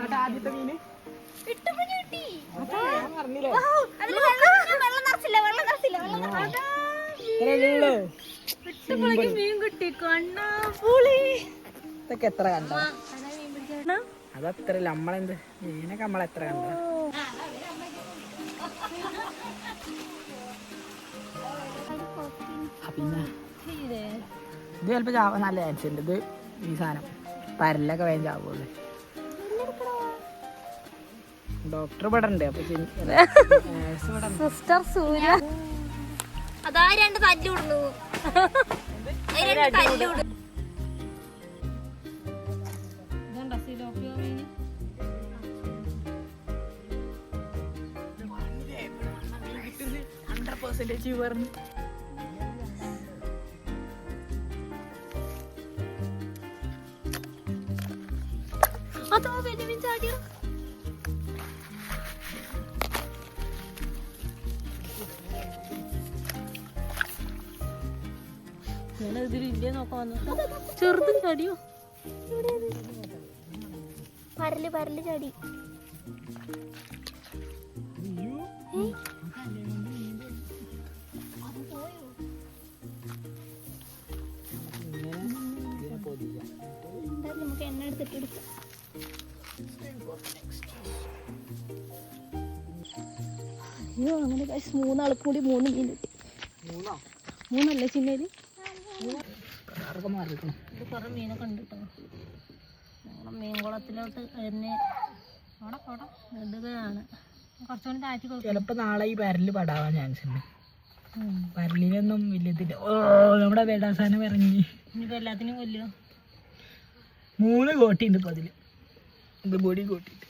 ആദ്യത്തെ മീന്. മീൻ. കിട്ടി. കണ്ണാ പുളി. ഇതൊക്കെ എത്ര കണ്ട. അതത്ര നമ്മളെന്ത്? മീനൊക്കെ നമ്മളെത്ര കണ്ട? പിന്നെ. ഇത്. ചിലപ്പോ ചാവാൻ നല്ല ചാൻസ് ഉണ്ട് ഇത് ഈ സാധനം. പരലൊക്കെ വേഗം ചാവുള്ളൂ. ഡോക്ടർ ഇവിടെ ഉണ്ട് അപ്പൊ. സിസ്റ്റർ സൂര്യ. അതാ രണ്ട് പെർസെന്റേജ് രണ്ട് അതോ ഹൺഡ്രഡ് പെർസെന്റേജ് അതോ വലിയ മീൻ ചാടിയോ ചെറുതും ചാടിയോ പരൽ പരൽ ചാടി ഏയ്. എന്തായാലും നമുക്ക് എണ്ണ എടുത്തിട്ട് എടുക്കാം. അയ്യോ അങ്ങനെ മൂന്നാൾക്ക് കൂടി മൂന്ന് മീൻ കിട്ടി. മൂന്നോ? മൂന്നല്ലേ ചിന്നേൽ? ആർക്കൊക്കെ മാറിക്കണം ഇത് കുറെ മീനൊക്കെ ഉണ്ട് കേട്ടോ ഞങ്ങളുടെ മീൻകുളത്തിലോട്ട് എന്നെ അവിടെ അവിടെ ഇടുകയാണ്. കുറച്ചുകൂടി താഴ്ത്തി കൊടുക്കും ചിലപ്പോ നാളെ ഈ പരൽ പടാവാൻ ചാൻസ് ഉണ്ട്. പരലിനൊന്നും വലിയതില്ല ഓ നമ്മുടെ വേടാസാനം ഇറങ്ങി. ഇനിയിപ്പോൾ എല്ലാത്തിനും കൊല്ലോ മൂന്ന് കോട്ടിണ്ട് ഇപ്പൊ അതിൽ. ഇത് ബോഡി കോട്ടിട്ട്